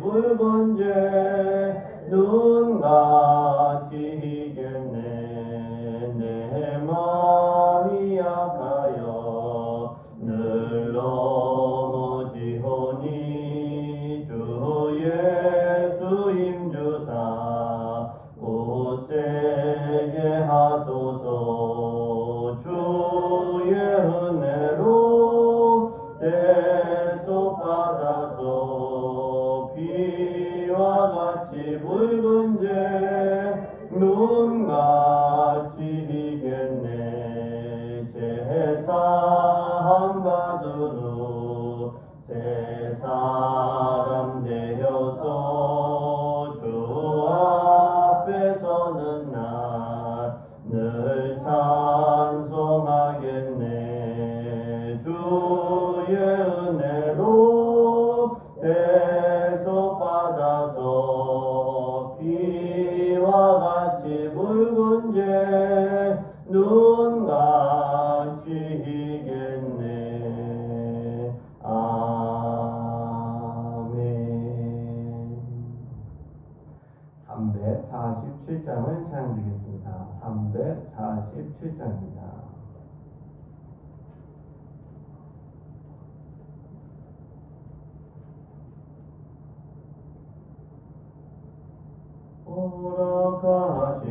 불번제 주로 세상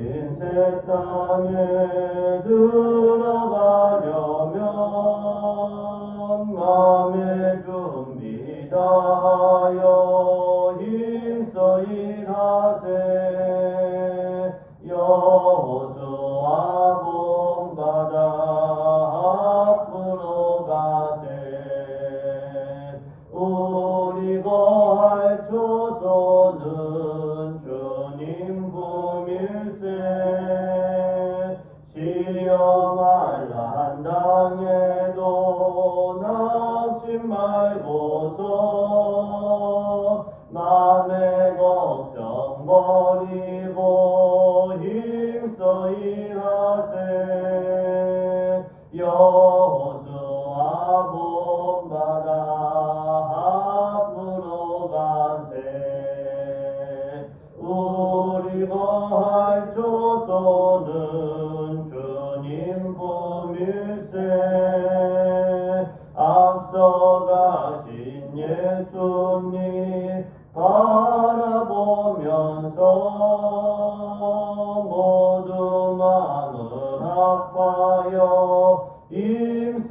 인제 땅에 두 낙마여 임서일하세.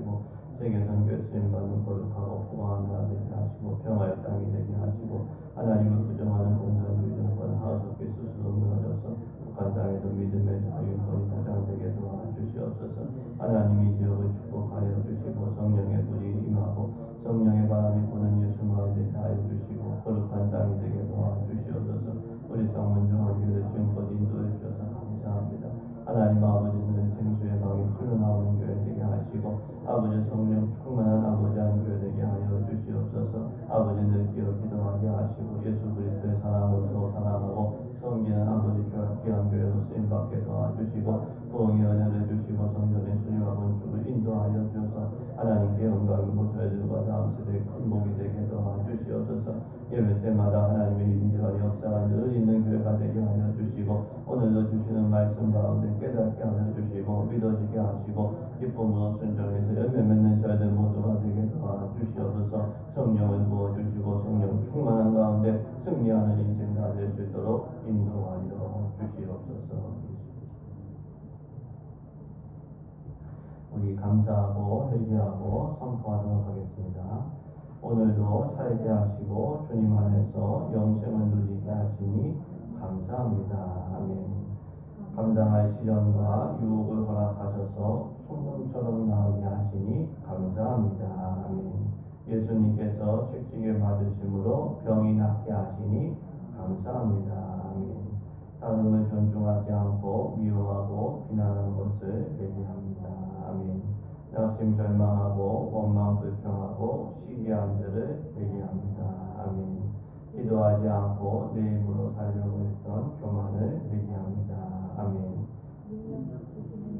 하시고 세계 선교에 쓰임받는 거룩하고 포강한 나라 되게 하시고 평화의 땅이 되게 하시고 하나님을 부정하는 공산 유정권 하우스피 스스로 무너져서 북한 땅에도 믿음의 자유권이 보장되게 도와 주시옵소서. 하나님이 지역을 축복하여 주시고 성령의 불이 임하고 성령의 바람이 부는 예수 마을 되게 하여 주시고 거룩한 땅이 되게 도와 주시옵소서 하시고 아버지 성령 충만한 아버지 한 교회 되게 하여 주시옵소서. 아버지는 기어 기도하게 하시고 예수 그리스도의 사랑으로 사랑하고 섬기는 아버지 귀한 교회로 쓰임받게 도와주시고 부흥의 은혜를 주시고 성전의 수리와 건축을 인도하여 주셔서 하나님께 영광이고 저희들과 다음 세대의 큰 복이 되게 도와주시옵소서 예배 때마다 하나님의 임재와 역사가 늘 있는 교회가 되게 하여 주시고 오늘도 주시는 말씀 가운데 깨닫게 하여 주시고 믿어지게 하시고 기쁨으로 순종해서 열매 맺는 저희들 모두가 되게 도와주시옵소서. 성령을 부어주시고 성령 충만한 가운데 승리하는 인생 다될수 있도록 인도하여 주시옵소서. 우리 감사하고 회개하고 선포하도록 하겠습니다. 오늘도 살게 하시고 주님 안에서 영생을 누리게 하시니 감사합니다. 아멘. 감당할 시련과 유혹을 허락하셔서 순금처럼 나오게 하시니 감사합니다. 아멘. 예수님께서 책찍에 맞으심으로 병이 낫게 하시니 감사합니다. 아멘. 다름을 존중하지 않고 미워하고 비난하는 것을 회개합니다. 낙심 절망하고 원망 불평하고 시기한 자를 회개합니다. 아멘. 기도하지 않고 내 힘으로 살려고 했던 교만을 회개합니다. 아멘.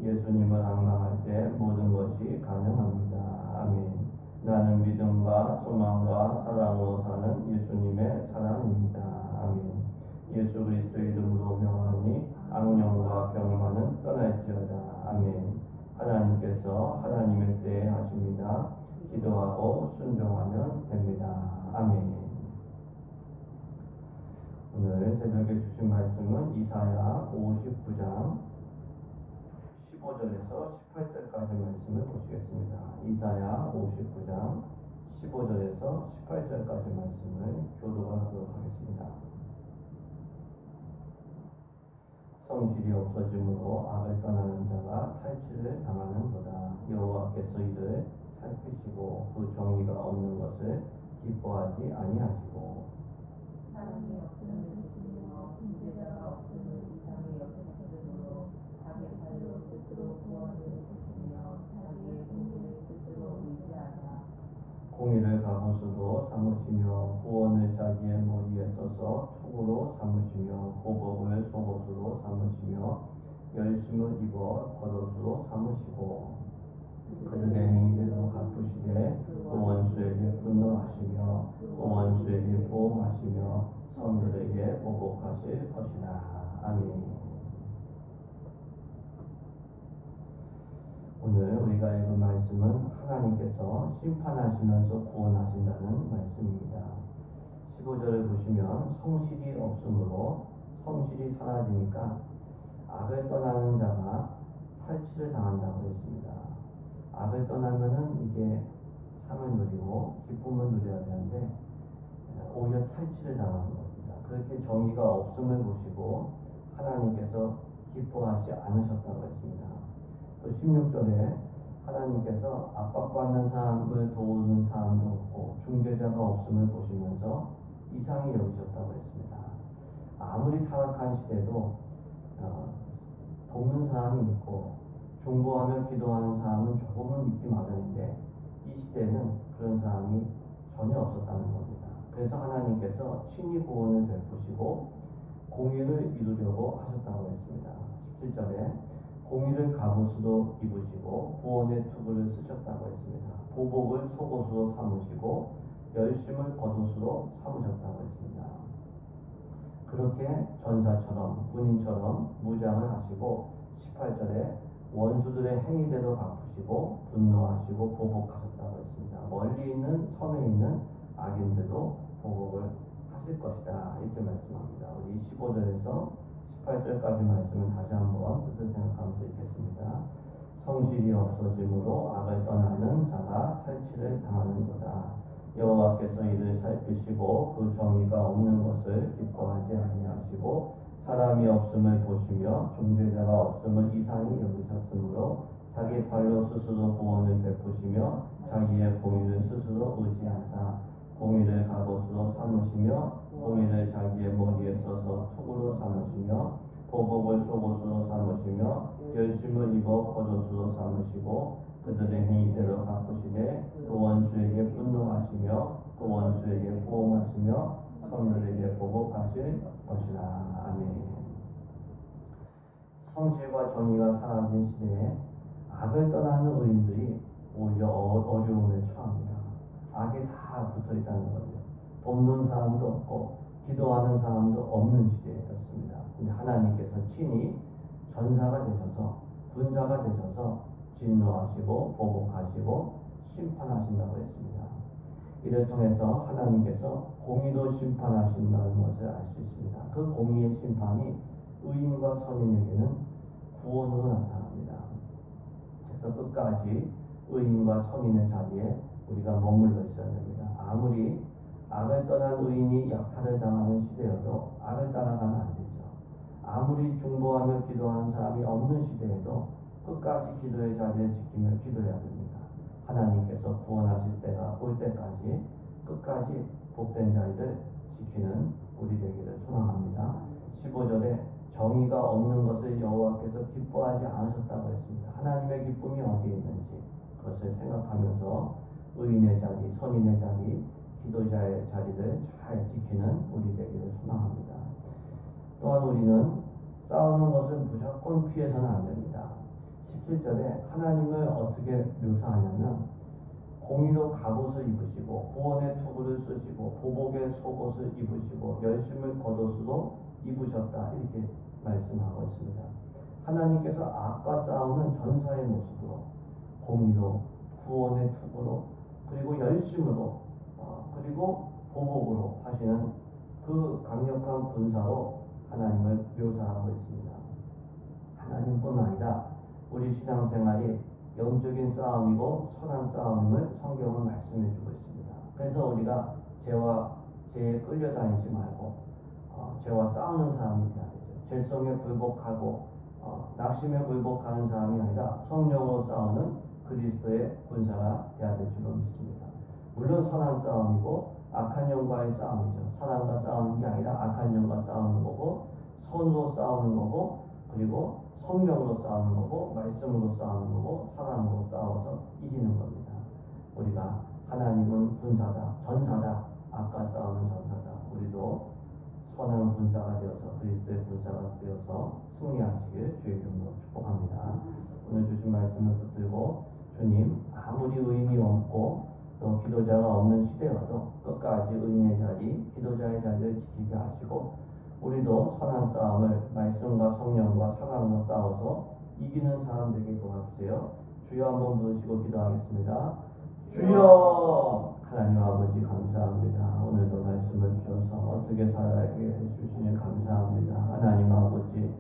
예수님을 악망할 때 모든 것이 가능합니다. 아멘. 나는 믿음과 소망과 사랑으로 사는 예수님의 사랑입니다. 아멘. 예수 그리스도의 이름으로 명하니 악령과 병만은 떠날지어다. 아멘. 하나님께서 하나님의 때에 하십니다. 기도하고 순종하면 됩니다. 아멘. 오늘 새벽에 주신 말씀은 이사야 59장 15절에서 18절까지 말씀을 보시겠습니다. 이사야 59장 15절에서 18절까지 말씀을 교도하도록 하겠습니다. 성질이 없어짐으로 악을 떠나는 자가 탈취를 당하는 도다. 여호와께서 이를 살피시고 그 정의가 없는 것을 기뻐하지 아니하시고 사람이 없음을 주시며 인재자가 없음을 이상의 찾으므로 자기 발로 스스로 구원을 주시며 자기의 공의를 스스로 의지하자 공의를 가부수도 삼으시며 구원을 자기의 머리에 써서 투구로 삼으시며 보복을 속옷으로 삼으시며 열심을 입어 겉옷으로 삼으시고 그들의 행위대로 갚으시되 그 원수에게 분노하시며 그 원수에게 보호하시며 성들에게 보복하실 것이다. 아멘. 오늘 우리가 읽은 말씀은 하나님께서 심판하시면서 구원하신다는 말씀입니다. 15절을 보시면 성실이 없으므로 성실이 사라지니까 악을 떠나는 자가 탈취를 당한다고 했습니다. 악을 떠나면은 이게 상을 누리고 기쁨을 누려야 되는데 오히려 탈취를 당하는 겁니다. 그렇게 정의가 없음을 보시고 하나님께서 기뻐하지 않으셨다고 했습니다. 또 16절에 하나님께서 압박받는 사람을 도우는 사람도 없고 중재자가 없음을 보시면서 이상히 여기셨다고 했습니다. 아무리 타락한 시대도 어, 돕는 사람이 있고 중보하며 기도하는 사람은 조금은 있기 마련인데 이 시대는 그런 사람이 전혀 없었다는 겁니다. 그래서 하나님께서 친히 구원을 베푸시고 공의를 이루려고 하셨다고 했습니다. 17절에 공의를 갑옷으로 입으시고 구원의 투구를 쓰셨다고 했습니다. 보복을 속옷으로 삼으시고 열심을 겉옷으로 삼으셨다고 했습니다. 그렇게 전사처럼 군인처럼 무장을 하시고 18절에 원수들의 행위대로 갚으시고 분노하시고 보복하셨다고 했습니다. 멀리 있는 섬에 있는 악인들도 보복을 하실 것이다 이렇게 말씀합니다. 우리 15절에서 18절까지 말씀을 다시 한번 뜻을 생각하면서 읽겠습니다. 성실이 없어짐으로 악을 떠나는 자가 당하는도다. 여호와께서 이를 살피시고 그 정의가 없는 것을 기뻐하지 아니하시고 사람이 없음을 보시며 존재자가 없음을 이상히 여기셨으므로 자기 발로 스스로 구원을 베푸시며 자기의 공의를 스스로 의지하사 공의를 갑옷으로 삼으시며 공의를 자기의 머리에 써서 툭으로 삼으시며 보복을 속옷으로 삼으시며 열심을 입어 겉옷으로 삼으시고 그들의 행위대로 갚으시되 그 원수에게 분노하시며 그 원수에게 보응하시며 성들에게 보복하실 것이라 아멘. 성실과 정의가 사라진 시대에 악을 떠나는 의인들이 오히려 어- 어려움에 처합니다. 악이 다 붙어 있다는 거죠. 돕는 사람도 없고 기도하는 사람도 없는 시대였습니다. 근데 하나님께서 친히 전사가 되셔서 군사가 되셔서 진노하시고 보복하시고 심판하신다고 했습니다. 이를 통해서 하나님께서 공의로 심판하신다는 것을 알 수 있습니다. 그 공의의 심판이 의인과 선인에게는 구원으로 나타납니다. 그래서 끝까지 의인과 선인의 자리에 우리가 머물러 있어야 됩니다. 아무리 악을 떠난 의인이 약탈을 당하는 시대여도 악을 따라가면 안 되죠. 아무리 중보하며 기도하는 사람이 없는 시대에도 끝까지 기도의 자리에 지키며 기도해야 됩니다. 하나님께서 구원하실 때가 올 때까지 끝까지 복된 자리를 지키는 우리 되기를 소망합니다. 15절에 정의가 없는 것을 여호와께서 기뻐하지 않으셨다고 했습니다. 하나님의 기쁨이 어디에 있는지 그것을 생각하면서 의인의 자리, 선인의 자리, 기도자의 자리를 잘 지키는 우리 되기를 소망합니다. 또한 우리는 싸우는 것을 무조건 피해서는 안 됩니다. 17절에 하나님을 어떻게 묘사하냐면 공의로 갑옷을 입으시고 구원의 투구를 쓰시고 보복의 속옷을 입으시고 열심을 겉옷으로 입으셨다 이렇게 말씀하고 있습니다. 하나님께서 악과 싸우는 전사의 모습으로 공의로 구원의 투구로 그리고 열심으로 어, 그리고 보복으로 하시는 그 강력한 군사로 하나님을 묘사하고 있습니다. 하나님뿐 아니라 우리 신앙생활이 영적인 싸움이고 선한 싸움임을 성경은 말씀해 주고 있습니다. 그래서 우리가 죄와 죄에 끌려다니지 말고 어, 죄와 싸우는 사람이 되어야 되죠. 죄성에 굴복하고 어, 낙심에 굴복하는 사람이 아니라 성령으로 싸우는 그리스도의 군사가 되어야 될 줄로 믿습니다. 물론 선한 싸움이고 악한 영과의 싸움이죠. 사람과 싸우는 게 아니라 악한 영과 싸우는 거고 선으로 싸우는 거고 그리고 성령으로 싸우는 거고 말씀으로 싸우는 거고 사랑으로 싸워서 이기는 겁니다. 우리가 하나님은 군사다, 전사다, 악과 싸우는 전사다. 우리도 선한 군사가 되어서 그리스도의 군사가 되어서 승리하시길 주의 이름으로 축복합니다. 오늘 주신 말씀을 붙들고 주님 아무리 의인이 없고 또 기도자가 없는 시대여도 끝까지 의인의 자리, 기도자의 자리를 지키게 하시고 우리도 선한 싸움을 말씀과 성령과 사랑으로 싸워서 이기는 사람 되게 도와주세요. 주여 한번 부르시고 기도하겠습니다. 주여 하나님 아버지 감사합니다. 오늘도 말씀을 주셔서 어떻게 살아가게 해주시니 감사합니다. 하나님 아버지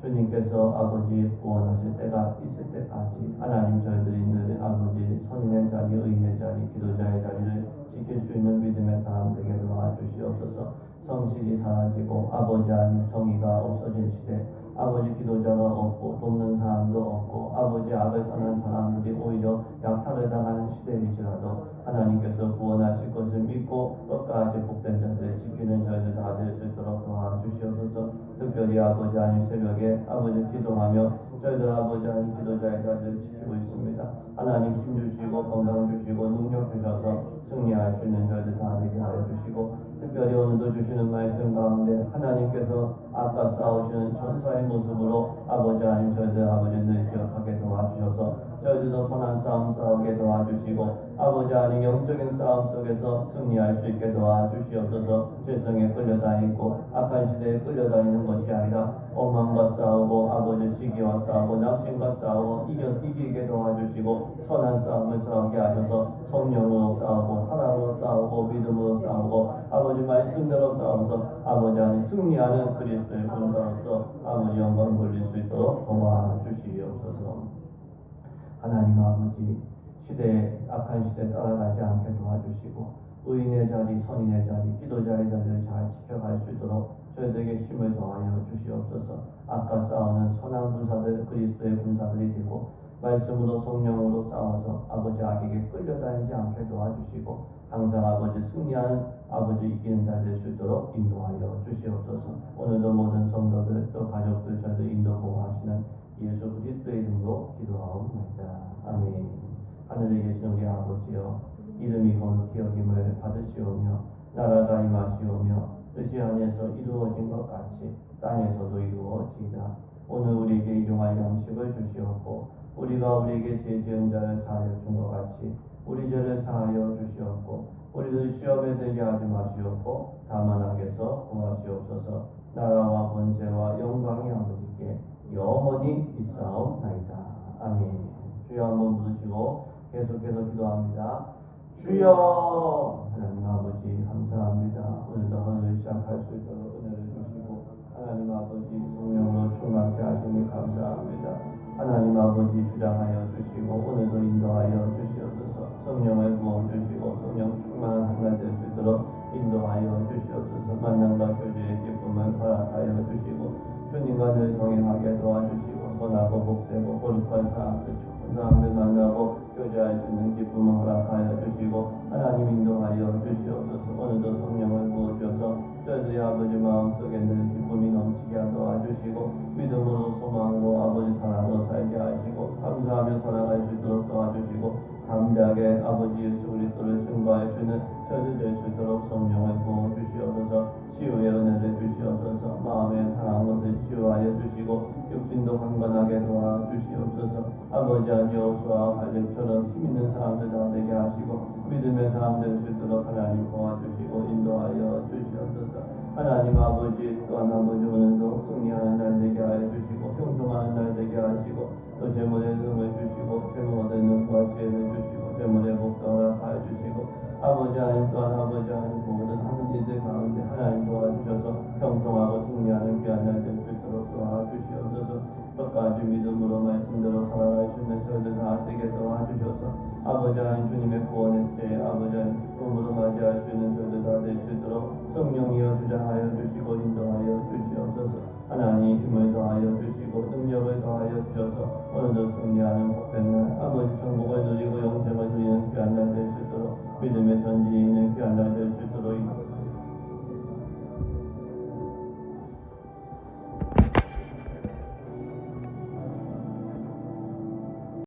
주님께서 아버지 구원하실 때가 있을 때까지 하나님 저희들이 늘 아버지 선인의 자리, 의인의 자리, 기도자의 자리를 지킬 수 있는 믿음의 사람 되게 도와주시옵소서 성실이 사라지고 아버지 아님 정의가 없어진 시대 아버지 기도자가 없고 돕는 사람도 없고 아버지 악을 떠난 사람들이 오히려 약탈을 당하는 시대일지라도 하나님께서 구원하실 것을 믿고 끝까지 복된 자들을 지키는 저희들 다 될 수 있도록 도와주시옵소서. 특별히 아버지 아님 새벽에 아버지 기도하며 저희들 아버지 아님 기도자의 자리를 지키고 있습니다. 하나님 힘 주시고 건강 주시고 능력 주셔서 승리할 수 있는 저희들 다 되게 하여 주시고 특별히 오늘도 주시는 말씀 가운데 하나님께서 아까 싸우시는 전사의 모습으로 아버지 아닌 저희들 아버지를 기억하게 도와주셔서 저희들도 선한 싸움 싸우게 도와주시고 아버지 하나님 영적인 싸움 속에서 승리할 수 있게 도와주시옵소서. 죄성에 끌려다니고 악한 시대에 끌려다니는 것이 아니라 오만과 싸우고 아버지 시기와 싸우고 낙심과 싸우고 이겨, 이기게 도와주시고 선한 싸움을 싸우게 하셔서 성령으로 싸우고 사랑으로 싸우고 믿음으로 싸우고 아버지 말씀대로 싸워서 아버지 안에 승리하는 그리스도의 군사로서 아버지 영광 돌릴 수 있도록 도와주시옵소서 하나님 아버지 시대에 악한 시대 따라가지 않게 도와주시고 의인의 자리, 선인의 자리, 기도자의 자리를 잘 지켜갈 수 있도록 저희들에게 힘을 더하여 주시옵소서. 아까 싸우는 선한 군사들, 그리스도의 군사들이 되고 말씀으로 성령으로 싸워서 아버지 악에게 끌려다니지 않게 도와주시고 항상 아버지 승리하는 아버지 이기는 자 될 수 있도록 인도하여 주시옵소서. 오늘도 모든 성도들 또 가족들 저희들 인도 보호하시는 예수 그리스도의 이름으로 기도하옵나이다. 아멘. 하늘에 계신 우리 아버지여 이름이 거룩히 여김을 받으시오며 나라가 임하시오며 뜻이 안에서 이루어진 것 같이 땅에서도 이루어지이다. 오늘 우리에게 일용할 양식을 주시옵고 우리가 우리에게 죄 지은 자를 사하여 준 것 같이 우리 죄를 사하여 주시옵고 우리를 시험에 들게 하지 마시옵고 다만 악에서 구하시옵소서 나라와 번제와 영광이 아버지께 영원히 있사옵나이다. 아멘. 주여 한번 부르시고 계속해서 기도합니다. 주여 하나님 아버지 감사합니다. 오늘도 하늘을 시작할 수 있도록 은혜를 주시고 하나님 아버지 성령으로 충만케 하시니 감사합니다. 하나님 아버지 주장하여 주시고 오늘도 인도하여 주시옵소서 성령을 부어 주시고 성령 충만한 한날 될수 있도록 인도하여 주시옵소서 만남과 교제의 기쁨을 허락하여 주시고 주님과 늘 동행하게 도와주시고 선하고 복되고 거룩한 사람들 좋은 사람들 만나고 교제할 수 있는 기쁨을 허락하여 주시고 육신도 강건하게 도와주시옵소서. 아버지 아니오수와 갈렙처럼 힘 있는 사람들 다 되게 하시고 믿음의 사람 될 수 있도록 하나님 도와주시고 인도하여 주시옵소서. 하나님 아버지 또한 아버지 오늘도 승리하는 날 되게 하여 주시고 형통하는 날 되게 하시고 또 재물의 능을 주시고 재물 얻은 능과 지혜를 주시고